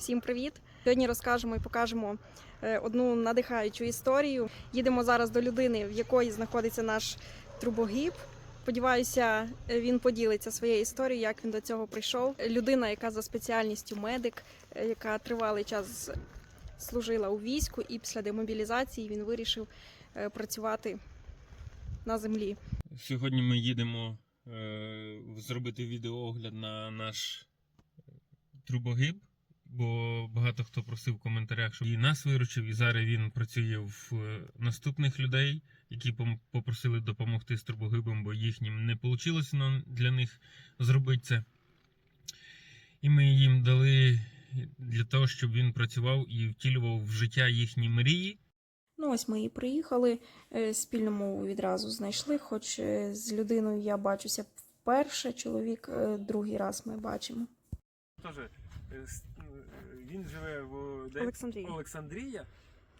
Всім привіт! Сьогодні розкажемо і покажемо е, одну надихаючу історію. Їдемо зараз до людини, в якої знаходиться наш трубогіб. Сподіваюся, е, він поділиться своєю історією, як він до цього прийшов. Людина, яка за спеціальністю медик, е, яка тривалий час служила у війську, і після демобілізації він вирішив працювати на землі. Сьогодні ми їдемо зробити відеоогляд на наш трубогиб, бо багато хто просив в коментарях, щоб і нас виручив, і зараз він працює в е, наступних людей, які попросили допомогти з трубогибом, бо їхнім не вийшло для них зробити це. І ми їм дали для того, щоб він працював і втілював в життя їхні мрії. Ну, ось ми і приїхали. е, Спільну мову відразу знайшли. Хоч е, з людиною я бачуся вперше, чоловік другий раз ми бачимо. Теж е, с- е, він живе в де? Олександрія. Олександрія,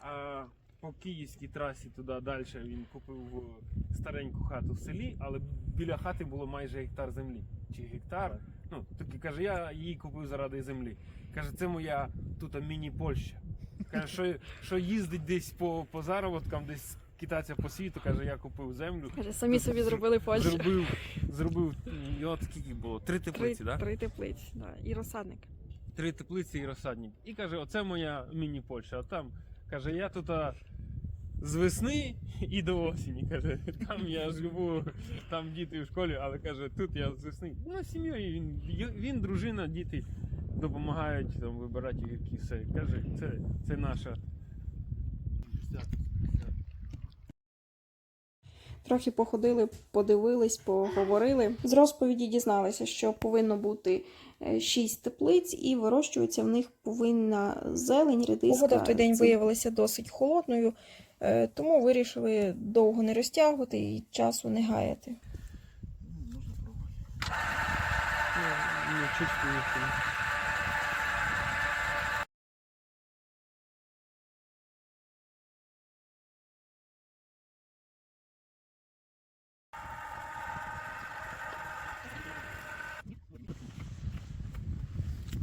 а по київській трасі туди далі він купив е, стареньку хату в селі, але біля хати було майже гектар землі. Чи гектар? Ну, таки каже, я її купив заради землі. Каже, це моя тут міні-Польща. Каже, що, що їздить десь по, по заробіткам, десь китайця по світу, каже, я купив землю. Каже, самі собі зробили Польщу. Зробив, зробив, і от скільки було? Три Три, теплиці, так? Да? три теплиці, да. і розсадник. Три теплиці і розсадник. І каже, оце моя міні-Польща. А там каже, я тут з весни і до осені. Каже, там я живу, там діти в школі, але каже, тут я з весни. Ну, сім'єю він, він, дружина, діти допомагають там вибирати гірки, все. Каже, це, це наша. Трохи походили, подивились, поговорили. З розповіді дізналися, що повинно бути е, шість теплиць, і вирощується в них повинна зелень, редиска. Погода в той день виявилася досить холодною, е, тому вирішили довго не розтягувати і часу не гаяти. Можна пробувати.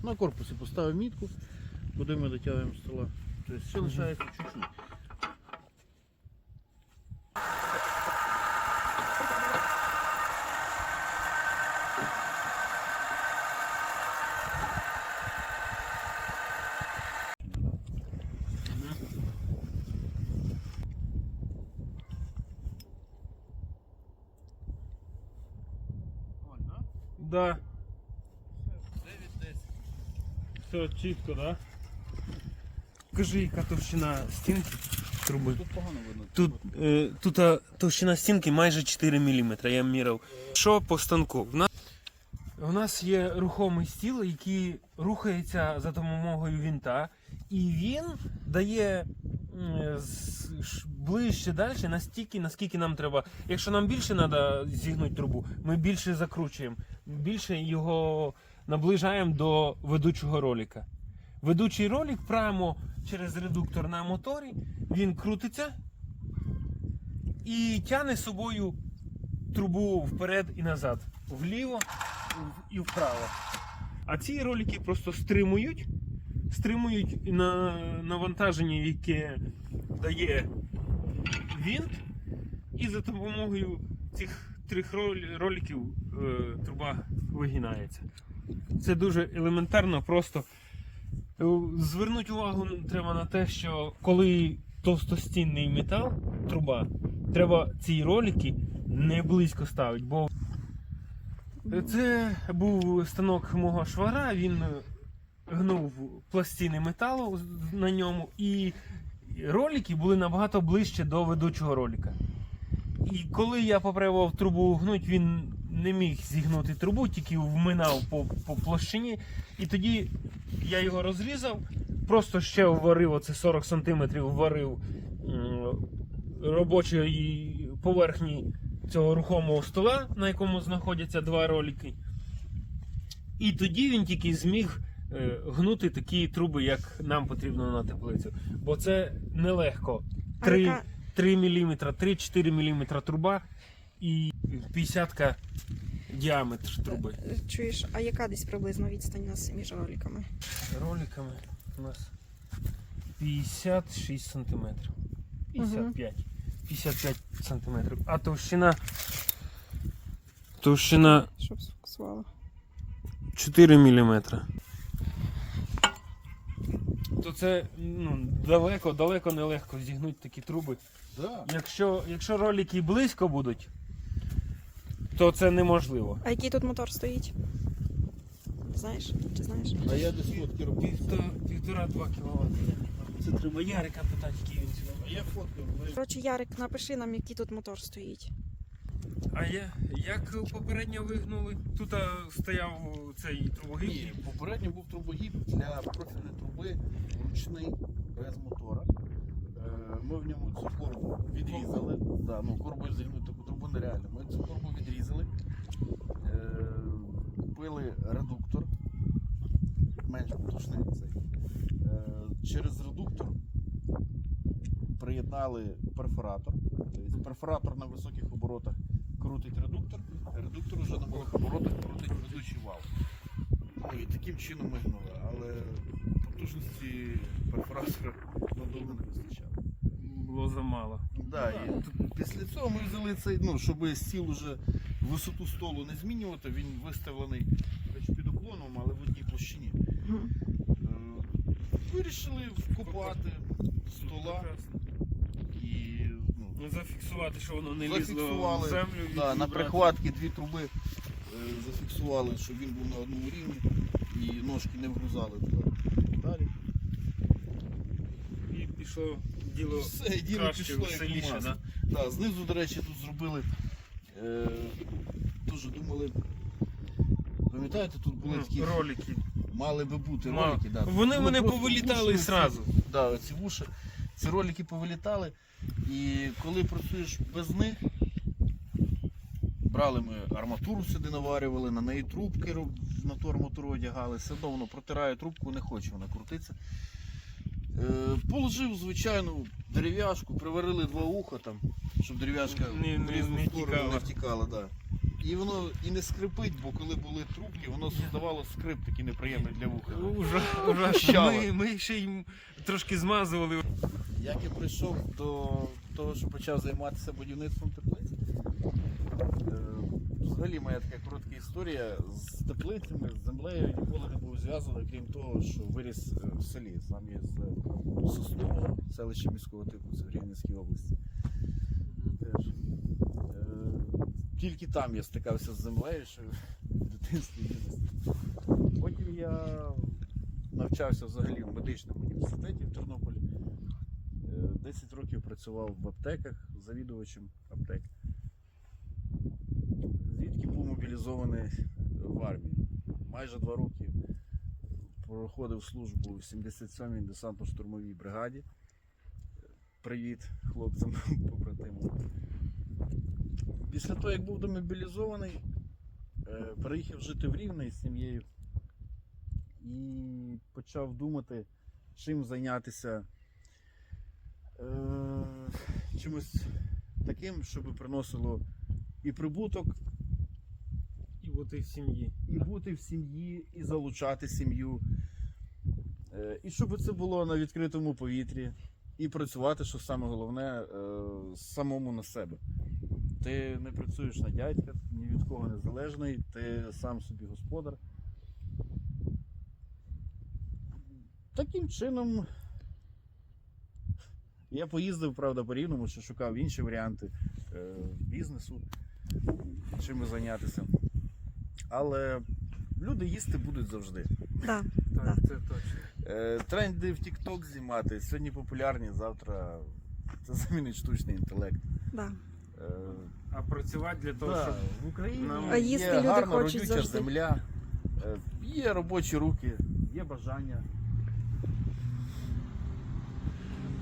На корпусі поставив мітку, куди ми дотягуємо стола. Тобто ще лишається чуть-чуть. Да. Все чітко, да? Кажи, яка товщина стінки труби. Тут погано видно. Тут, е, тут а, товщина стінки майже 4 мм, я міряв. Що по станку? В нас, в нас є рухомий стіл, який рухається за допомогою вінта, і він дає ближче далі настільки, наскільки нам треба. Якщо нам більше треба зігнути трубу, ми більше закручуємо, більше його наближаємо до ведучого ролика. Ведучий ролик прямо через редуктор на моторі, він крутиться і тягне з собою трубу вперед і назад, вліво і вправо. А ці ролики просто стримують, стримують на навантаження, яке дає вінт, і за допомогою цих трьох рол- роликів е, труба вигинається. Це дуже елементарно, просто Е, Звернути увагу треба на те, що коли товстостінний метал, труба, треба ці ролики не близько ставити, бо це був станок мого швара, він гнув пластини металу на ньому, і ролики були набагато ближче до ведучого ролика. І коли я попробував трубу гнуть, він не міг зігнути трубу, тільки вминав по, по площині. І тоді я його розрізав, просто ще вварив оце 40 см вварив робочої поверхні цього рухомого стола, на якому знаходяться два ролики. І тоді він тільки зміг е, гнути такі труби, як нам потрібно на теплицю. Бо це нелегко. А Три, яка- 3 мм, 3-4 мм труба і 50 діаметр труби. Е, Чуєш, а яка десь приблизно відстань у нас між роликами? Роликами у нас 56 сантиметрів. 55. 55 сантиметрів. А товщина. Товщина Щоб сфокусувало. 4 мм. То це ну, далеко, далеко нелегко зігнути такі труби. Да. Якщо, якщо ролики близько будуть, то це неможливо. А який тут мотор стоїть? Знаєш? Чи знаєш? А я десь фотки робив. Півтора-два кіловат. Це треба Ярика питати, який він сюди. А я фотки робив. Коротше, Ярик, напиши нам, який тут мотор стоїть. А я, як попередньо вигнули? Тут а, стояв цей трубогиб. Ні, попередньо був трубогіб для профільної труби ручний без мотора. Е, Ми в ньому цю корбу відрізали. Да, ну, корбою зігнути таку трубу нереально. Ми цю корбу відрізали, купили редуктор, менш потужний цей. Е, Через редуктор приєднали перфоратор. Тобто перфоратор на високих оборотах крутить редуктор, редуктор вже на малих оборотах крутить ведучий вал. Ну і таким чином ми гнули, але потужності перфоратора надовго не вистачало. Було замало. Да, і після цього ми взяли цей, ну, щоб стіл уже висоту столу не змінювати, він виставлений під уклоном, але в одній площині. Е, Вирішили вкопати стола і ну, Ну, зафіксувати, що воно не лізло в землю. Да, на прихватки дві труби е, зафіксували, щоб він був на одному рівні і ножки не вгрузали туди. Далі. І пішло діло Все, діло краще, пішло як по да? Да, знизу, до речі, тут зробили. Е, дуже думали. Пам'ятаєте, тут були Ну, такі. ролики. Мали би бути Ма- ролики. Да. Вони Були мене просто повилітали вуші зразу. оці. Да, ці вуші. Ці ролики повилітали. І коли працюєш без них, брали ми арматуру сюди наварювали, на неї трубки роб- на ту арматуру одягали, все одно воно протирає трубку, не хоче вона крутиться. Е, положив звичайну дерев'яшку, приварили два уха там, щоб дерев'яшка Не- в різну не сторону тікала. не втікала. Да. І воно і не скрипить, бо коли були трубки, воно создавало скрип такий неприємний для вуха. Ужа- Ужасно. Ми, ми ще й трошки змазували. Як я прийшов до того, що почав займатися будівництвом теплиць, е, взагалі моя така коротка історія з теплицями, з землею ніколи не був зв'язаний, крім того, що виріс е, в селі. Сам я з Соснового, селища міського типу, Рівненській області. Теж. Е, Тільки там я стикався з землею, що в дитинстві. Потім я навчався взагалі в медичному університеті в Тернополі. Е, 10 років працював в аптеках завідувачем аптек. Звідки був мобілізований в армію. Майже два роки проходив службу в 77-й десантно-штурмовій бригаді. Привіт хлопцям побратимам. Після того, як був демобілізований, е, переїхав жити в Рівне з сім'єю і почав думати, чим зайнятися е, чимось таким, щоб приносило і прибуток, І і в сім'ї. і бути в сім'ї, і залучати сім'ю. Е, І щоб це було на відкритому повітрі, і працювати, що саме головне, е, самому на себе. Ти не працюєш на дядька, ні від кого не залежний, ти сам собі господар. Таким чином. Я поїздив, правда, по рівному, що шукав інші варіанти е, бізнесу, чим зайнятися. Але люди їсти будуть завжди. Да. Так, це точно. Е, тренди в TikTok знімати сьогодні популярні, завтра це замінить штучний інтелект. Да. Е, А працювати для того, да, щоб в Україні А їсти є люди гарна хочуть родюча завжди. земля, е, є робочі руки, є бажання.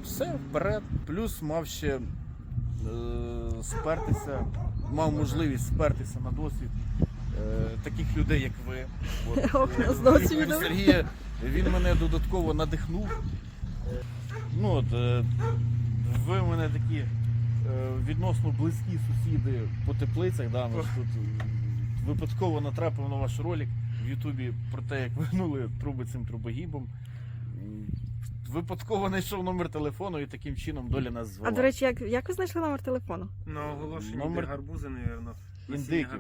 Все вперед. Плюс мав ще е, спертися, мав можливість спертися на досвід е, таких людей, як ви. От, Ох, е, з. Сергія, він мене додатково надихнув. Ну, от, е, ви в мене такі е, відносно близькі сусіди по теплицях. Да, у нас тут е, випадково натрапив на ваш ролик в Ютубі про те, як ви гнули труби цим трубогібом. Випадково знайшов номер телефону і таким чином доля нас звела. А до речі, як, як ви знайшли номер телефону? На оголошенні Номер- де гарбузи, напевно. Індиків.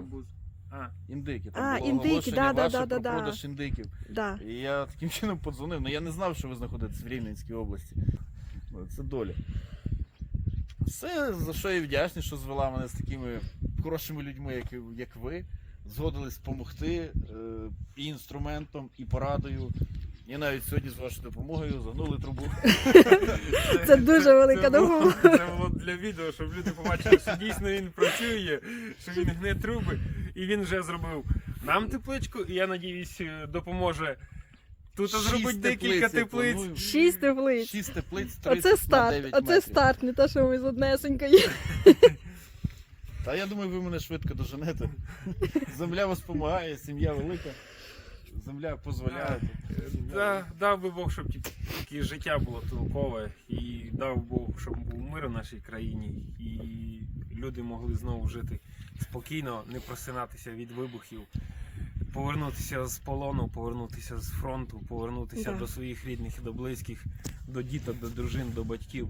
А, Індики. Там А, було індики, оголошення да, да, ваше да, да, про да. продаж індиків. Да. І я таким чином подзвонив. Ну я не знав, що ви знаходитесь в Рівненській області. Ну, Це доля. Все, за що я вдячний, що звела мене з такими хорошими людьми, як, як ви. Згодились допомогти е, і інструментом, і порадою. І навіть сьогодні з вашою допомогою загнули трубу. Це дуже велика це було- допомога. Це було для відео, щоб люди побачили, що дійсно він працює, що він гне труби, і він вже зробив нам тепличку, і я надіюсь, е, допоможе тут Шість зробити декілька теплиць я планую. Шість теплиць. Шість теплиць 30 Оце на старт, 9 оце метрів. старт, не те, що ми з однесенькою. Та я думаю, ви мене швидко доженете. Земля вас допомагає, сім'я велика. Земля дозволяє. Да, дав би Бог, щоб ті- таке життя було толкове, і дав Бог, щоб був мир у нашій країні, і люди могли знову жити спокійно, не просинатися від вибухів, повернутися з полону, повернутися з фронту, повернутися Да. до своїх рідних, до близьких, до діток, до дружин, до батьків.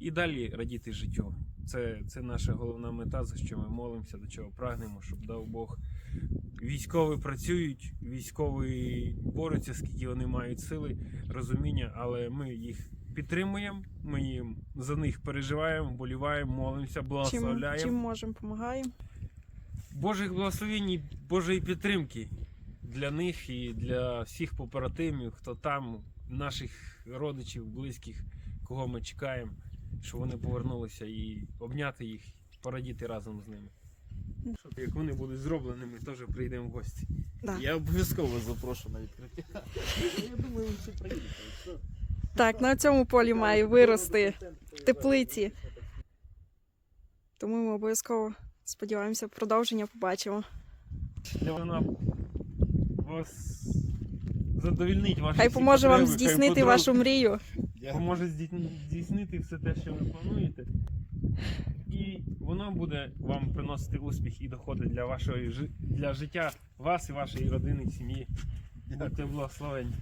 І далі радіти життю. Це, це наша головна мета, за що ми молимося, до чого прагнемо, щоб дав Бог військові працюють, військові борються, скільки вони мають сили, розуміння, але ми їх підтримуємо, ми їм за них переживаємо, боліваємо, молимося, благословляємо. чим можемо, допомагаємо. Божих благословень і Божої підтримки для них і для всіх поперативів, хто там, наших родичів, близьких, кого ми чекаємо, щоб вони повернулися і обняти їх, порадіти разом з ними. Щоб як вони будуть зробленими, теж прийдемо в гості. Да. Я обов'язково запрошу на відкриття. Я думаю, всі приїдете. Так, на цьому полі має вирости теплиці. Тому ми обов'язково сподіваємося, продовження побачимо. Вона вас задовільнить ваші Хай поможе вам здійснити вашу мрію. Поможе здійснити все те, що ви плануєте. І воно буде вам приносити успіх і доходи для вашої для життя вас і вашої родини, сім'ї. Будьте благословені.